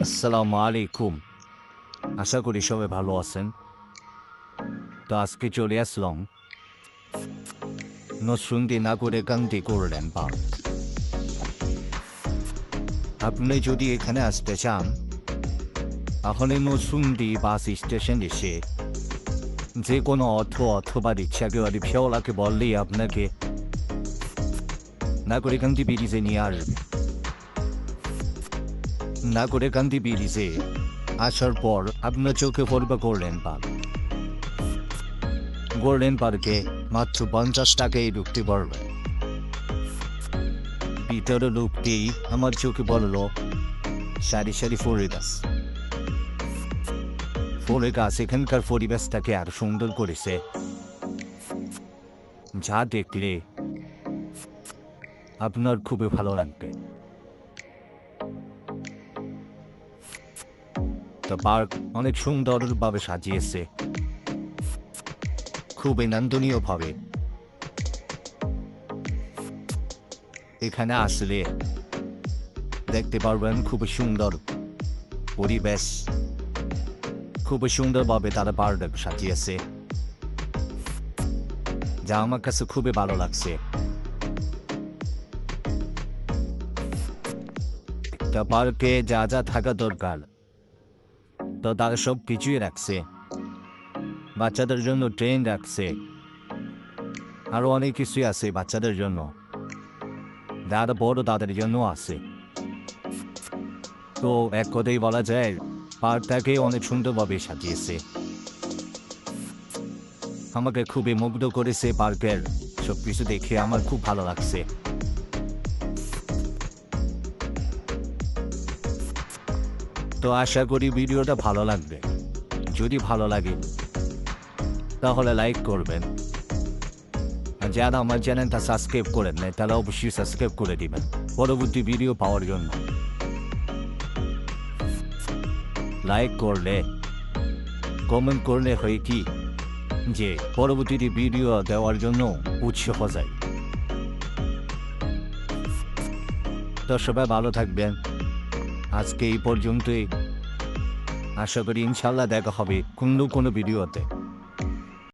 আসসালামু আলাইকুম। আশা করি সবাই ভালো আছেন। তো আজকে চলে আসলাম। নসুন্দি নাগরে কান্তি করলেন বা। আপনি যদি এখানে আসতে চান, তাহলে নসুন্দি বাস স্টেশন এসে যে কোনো অটো অথবা রিক্সাকে রিক্সাওয়ালাকে বললেই আপনাকে নাগরিকান্তি ব্রিজে নিয়ে আসবে। নাগরিকান্তি ব্রিজে আসার পর আপনার চোখে পড়বে গোল্ডেন পার্ক গোল্ডেন পার্কে মাত্র পঞ্চাশ টাকায় ঢুকতে পারবে। ভিতরে ঢুকতেই আমার চোখে পড়ল সারি সারি ফোরে গাছ ফোরে গাছ এখানকার পরিবেশটাকে আর সুন্দর করেছে। যা দেখলে আপনার খুবই ভালো লাগবে। তো পার্ক অনেক সুন্দরভাবে সাজিয়েছে। খুবই নান্দনীয় ভাবে এখানে আসলে দেখতে পারবেন খুবই সুন্দর পরিবেশ। খুবই সুন্দরভাবে তারা পার্ক সাজিয়েছে। যা আমার কাছে খুবই ভালো লাগছে। তা পার্কে যা যা থাকা দরকার। তো তারা সব কিছুই রাখছে। বাচ্চাদের জন্য ট্রেন রাখছে। আরও অনেক কিছুই আছে বাচ্চাদের জন্য। যারা বড় তাদের জন্য আছে। তো এক কথাই বলা যায়, পার্কটাকে অনেক সুন্দরভাবে সাজিয়েছে। আমাকে খুবই মুগ্ধ করেছে পার্কের সব কিছু দেখে। আমার খুব ভালো লাগছে। তো আশা করি ভিডিওটা ভালো লাগবে। যদি ভালো লাগে, তাহলে লাইক করবেন। আর যারা আমার চ্যানেলটা সাবস্ক্রাইব করেন নাই, তারা অবশ্যই সাবস্ক্রাইব করে দিবেন, পরবর্তী ভিডিও পাওয়ার জন্য। লাইক করলে কমেন্ট করলে হয় কি, যে পরবর্তীতে ভিডিও দেওয়ার জন্য উৎসাহ যায়। তো সবাই ভালো থাকবেন। আজকে এই পর্যন্তই। আশা করি ইনশাল্লাহ দেখা হবে কোনো কোনো ভিডিওতে।